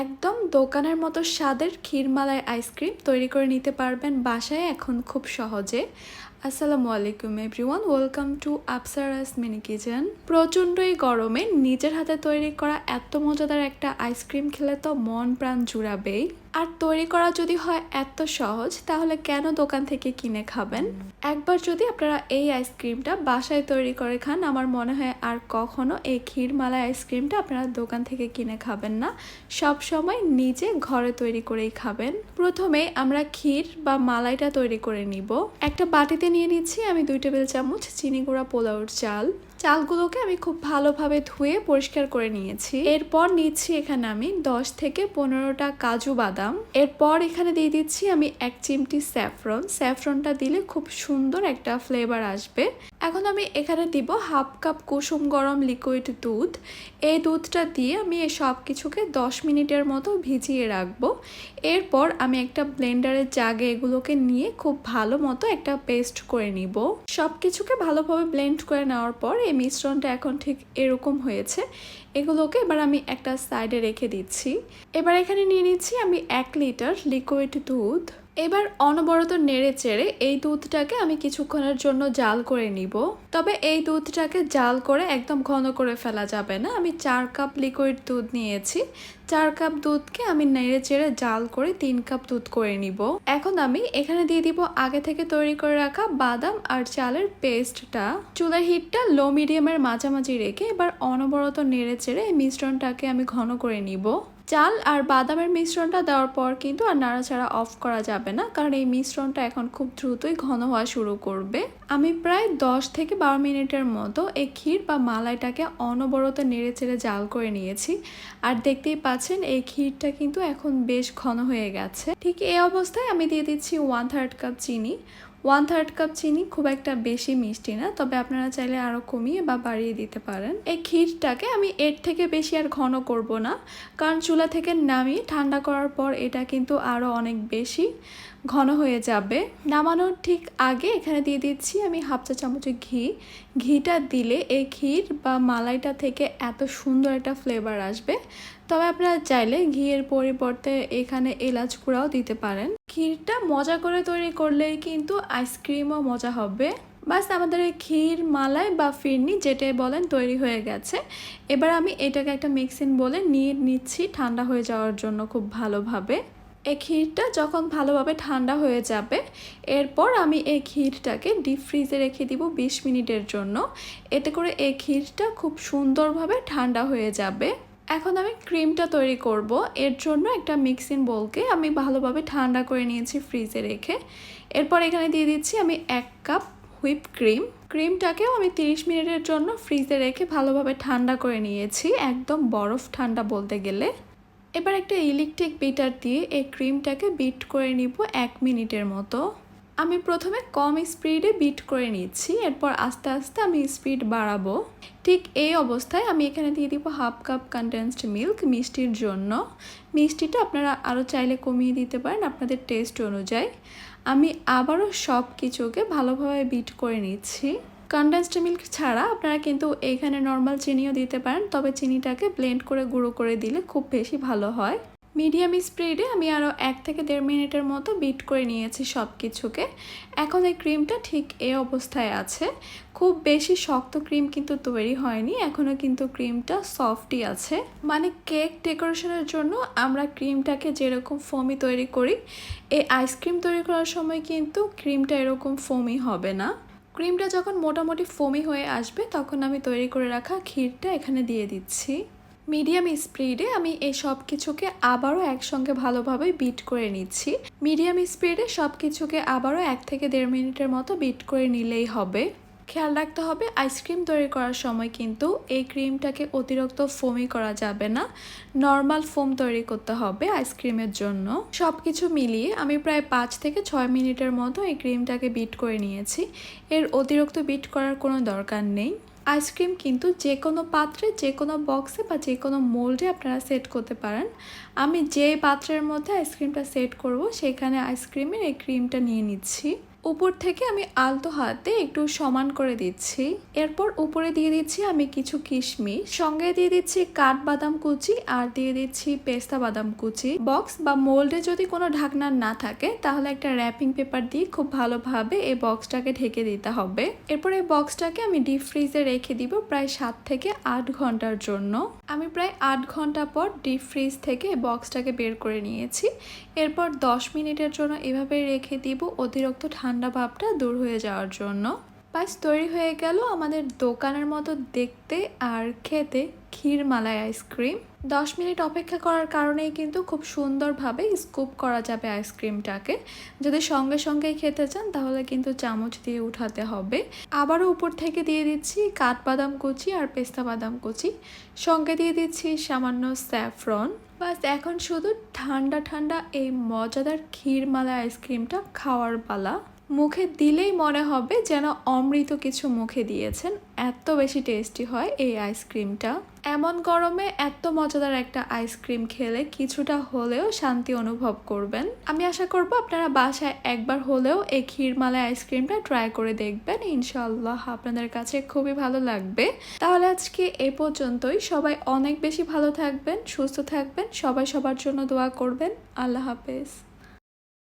একদম দোকানের মতো স্বাদের ক্ষীরমালাই আইসক্রিম তৈরি করে নিতে পারবেন বাসায় এখন খুব সহজে। আসসালামু আলাইকুম everyone welcome to Apsara's mini kitchen প্রচণ্ড এই গরমে নিজের হাতে তৈরি করা এত মজাদার একটা আইসক্রিম খেলে তো মন প্রাণ জুড়াবেই আর তৈরি করা যদি হয় এত সহজ, তাহলে কেন দোকান থেকে কিনে খাবেন? একবার যদি আপনারা এই আইসক্রিমটা বাসায় তৈরি করে খান, আমার মনে হয় আর কখনো এই ক্ষীরমালাই আইসক্রিমটা আপনারা দোকান থেকে কিনে খাবেন না। সব সময় নিজে ঘরে তৈরি করেই খাবেন। প্রথমে আমরা ক্ষীর বা মালাইটা তৈরি করে নিব। একটা বাটিতে নিয়ে নিচ্ছি। আমি দুই টেবিল চামচ চিনি গুঁড়া পোলাওর চাল। চালগুলোকে আমি খুব ভালোভাবে ধুয়ে পরিষ্কার করে নিয়েছি। এরপর নিচ্ছি এখানে আমি দশ থেকে পনেরোটা কাজু বাদাম। এরপর এখানে দিয়ে দিচ্ছি আমি এক চিমটি স্যাফরন। স্যাফরনটা দিলে খুব সুন্দর একটা ফ্লেভার আসবে। এখন আমি এখানে দিব হাফ কাপ কুসুম গরম লিকুইড দুধ। এই দুধটা দিয়ে আমি এই সব কিছুকে দশ মিনিটের মতো ভিজিয়ে রাখব। এরপর আমি একটা ব্লেন্ডারের জাগে এগুলোকে নিয়ে খুব ভালো মতো একটা পেস্ট করে নিব। সব কিছুকে ভালোভাবে ব্লেন্ড করে নেওয়ার পর এই মিশ্রণটা এখন ঠিক এরকম হয়েছে। এগুলোকে এবার আমি একটা সাইডে রেখে দিচ্ছি। এবার এখানে নিয়ে নিচ্ছি আমি এক লিটার লিকুইড দুধ। এবার অনবরত নেড়ে চেড়ে এই দুধটাকে আমি কিছুক্ষণের জন্য জাল করে নিব। তবে এই দুধটাকে জাল করে একদম ঘন করে ফেলা যাবে না। আমি চার কাপ লিকুইড দুধ নিয়েছি। চার কাপ দুধকে আমি নেড়ে চেড়ে জাল করে তিন কাপ দুধ করে নিব। এখন আমি এখানে দিয়ে দিব আগে থেকে তৈরি করে রাখা বাদাম আর চালের পেস্টটা। চুলার হিটটা লো মিডিয়ামের মাঝামাঝি রেখে এবার অনবরত নেড়ে চেড়ে এই মিশ্রণটাকে আমি ঘন করে নিব। চাল আর বাদামের মিশ্রণটা দেওয়ার পর কিন্তু আর নাড়াচাড়া অফ করা যাবে না। কারণ এই মিশ্রণটা এখন খুব দ্রুতই ঘন হওয়া শুরু করবে। আমি প্রায় দশ থেকে বারো মিনিটের মতো এই ক্ষীর বা মালাইটাকে অনবরত নেড়ে চেড়ে জাল করে নিয়েছি। আর দেখতেই পাচ্ছেন এই ক্ষীরটা কিন্তু এখন বেশ ঘন হয়ে গেছে। ঠিক এই অবস্থায় আমি দিয়ে দিচ্ছি ওয়ান থার্ড কাপ চিনি। ওয়ান থার্ড কাপ চিনি খুব একটা বেশি মিষ্টি না, তবে আপনারা চাইলে আরও কমিয়ে বা বাড়িয়ে দিতে পারেন। এই ক্ষীরটাকে আমি এর থেকে বেশি আর ঘন করব না, কারণ চুলা থেকে নামিয়ে ঠান্ডা করার পর এটা কিন্তু আরও অনেক বেশি। ঘন হয়ে যাবে। নামানোর ঠিক আগে এখানে দিয়ে দিচ্ছি আমি হাফ চা চামচ ঘি। ঘিটা দিলে এই ক্ষীর বা মালাইটা থেকে এত সুন্দর একটা ফ্লেভার আসবে। তবে আপনারা চাইলে ঘিয়ের পরিবর্তে এখানে এলাচ গুঁড়াও দিতে পারেন। ক্ষীরটা মজা করে তৈরি করলেই কিন্তু আইসক্রিমও মজা হবে। বাস আমাদের এই ক্ষীর, মালাই বা ফিরনি যেটাই বলেন তৈরি হয়ে গেছে। এবার আমি এটাকে একটা মিক্সিং বলে নিয়ে নিচ্ছি ঠান্ডা হয়ে যাওয়ার জন্য খুব ভালোভাবে। এই ক্ষীরটা যখন ভালোভাবে ঠান্ডা হয়ে যাবে, এরপর আমি এই ক্ষীরটাকে ডিপ ফ্রিজে রেখে দিব বিশ মিনিটের জন্য। এতে করে এই ক্ষীরটা খুব সুন্দরভাবে ঠান্ডা হয়ে যাবে। এখন আমি ক্রিমটা তৈরি করব। এর জন্য একটা মিক্সিং বোলকে আমি ভালোভাবে ঠান্ডা করে নিয়েছি ফ্রিজে রেখে। এরপর এখানে দিয়ে দিচ্ছি আমি এক কাপ হুইপ ক্রিম ক্রিমটাকেও আমি 30 মিনিটের জন্য ফ্রিজে রেখে ভালোভাবে ঠান্ডা করে নিয়েছি, একদম বরফ ঠান্ডা বলতে গেলে। এবার একটা ইলেকট্রিক বিটার দিয়ে এই ক্রিমটাকে বিট করে নিব এক মিনিটের মতো। আমি প্রথমে কম স্পিডে বিট করে নিচ্ছি, এরপর আস্তে আস্তে আমি স্পিড বাড়াবো। ঠিক এই অবস্থায় আমি এখানে দিয়ে দিব হাফ কাপ কনডেন্সড মিল্ক মিষ্টির জন্য। মিষ্টিটা আপনারা আরও চাইলে কমিয়ে দিতে পারেন আপনাদের টেস্ট অনুযায়ী। আমি আবারও সব কিছুকে ভালোভাবে বিট করে নিচ্ছি। কনডেন্সড মিল্ক ছাড়া আপনারা কিন্তু এইখানে নর্মাল চিনিও দিতে পারেন, তবে চিনিটাকে ব্লেন্ড করে গুঁড়ো করে দিলে খুব বেশি ভালো হয়। মিডিয়াম স্পিডে আমি আরও এক থেকে দেড় মিনিটের মতো বিট করে নিয়েছি সব কিছুকে এখন এই ক্রিমটা ঠিক এই অবস্থায় আছে। খুব বেশি শক্ত ক্রিম কিন্তু তৈরি হয়নি, এখনও কিন্তু ক্রিমটা সফটই আছে। মানে কেক ডেকোরেশনের জন্য আমরা ক্রিমটাকে যেরকম ফোমি তৈরি করি, এই আইসক্রিম তৈরি করার সময় কিন্তু ক্রিমটা এরকম ফোমি হবে না। ক্রিমটা যখন মোটামুটি ফোমি হয়ে আসবে, তখন আমি তৈরি করে রাখা ক্ষীরটা এখানে দিয়ে দিচ্ছি। মিডিয়াম স্পিডে আমি এই সব কিছুকে আবারও একসঙ্গে ভালোভাবে বিট করে নিচ্ছি। মিডিয়াম স্পিডে সব কিছুকে আবারও এক থেকে দেড় মিনিটের মতো বিট করে নিলেই হবে। খেয়াল রাখতে হবে আইসক্রিম তৈরি করার সময় কিন্তু এই ক্রিমটাকে অতিরিক্ত ফোমি করা যাবে না। নর্মাল ফোম তৈরি করতে হবে আইসক্রিমের জন্য। সব কিছু মিলিয়ে আমি প্রায় পাঁচ থেকে ছয় মিনিটের মতো এই ক্রিমটাকে বিট করে নিয়েছি। এর অতিরিক্ত বিট করার কোনো দরকার নেই। আইসক্রিম কিন্তু যে কোনো পাত্রে, যে কোনো বক্সে বা যে কোনো মোল্ডে আপনারা সেট করতে পারেন। আমি যে পাত্রের মধ্যে আইসক্রিমটা সেট করব, সেখানে আইসক্রিমের এই ক্রিমটা নিয়ে নিচ্ছি। উপর থেকে আমি আলতো হাতে একটু সমান করে দিচ্ছি। এরপর উপরে দিয়ে দিচ্ছি আমি কিছু কিশমিশ, সঙ্গে দিয়ে দিচ্ছি কাঠবাদাম কুচি আর দিয়ে দিচ্ছি পেস্তা বাদাম কুচি। বক্স বা মোল্ডে যদি কোনো ঢাকনা না থাকে, তাহলে একটা র্যাপিং পেপার দিয়ে খুব ভালোভাবে এই বক্সটাকে ঢেকে দিতে হবে। এরপর এই বক্সটাকে আমি ডিপ ফ্রিজে রেখে দিব প্রায় সাত থেকে আট ঘণ্টার জন্য। আমি প্রায় আট ঘণ্টা পর ডিপ ফ্রিজ থেকে এই বক্সটাকে বের করে নিয়েছি। এরপর দশ মিনিটের জন্য এভাবে রেখে দিব অতিরিক্ত ঠান্ডা ভাবটা দূর হয়ে যাওয়ার জন্য। বাস তৈরি হয়ে গেল আমাদের দোকানের মতো দেখতে আর খেতে ক্ষীর মালাই আইসক্রিম দশ মিনিট অপেক্ষা করার কারণেই কিন্তু খুব সুন্দরভাবে স্কুপ করা যাবে আইসক্রিমটাকে যদি সঙ্গে সঙ্গেই খেতে চান তাহলে কিন্তু চামচ দিয়ে উঠাতে হবে। আবারও উপর থেকে দিয়ে দিচ্ছি কাঠবাদাম কুচি আর পেস্তা বাদাম কুচি। সঙ্গে দিয়ে দিচ্ছি সামান্য স্যাফরন বাস এখন শুধু ঠান্ডা ঠান্ডা এই মজাদার ক্ষীরমালা আইসক্রিমটা খাওয়ার পালা। মুখে দিলেই মনে হবে যেন অমৃত কিছু মুখে দিয়েছেন। এত বেশি টেস্টি হয় এই আইসক্রিমটা এমন গরমে এত মজাদার একটা আইসক্রিম খেলে কিছুটা হলেও শান্তি অনুভব করবেন। আমি আশা করব আপনারা বাসায় একবার হলেও এই ক্ষীরমালা আইসক্রিমটা ট্রাই করে দেখবেন। ইনশাল্লাহ আপনাদের কাছে খুবই ভালো লাগবে। তাহলে আজকে এ পর্যন্তই। সবাই অনেক বেশি ভালো থাকবেন, সুস্থ থাকবেন। সবাই সবার জন্য দোয়া করবেন। আল্লাহ হাফেজ।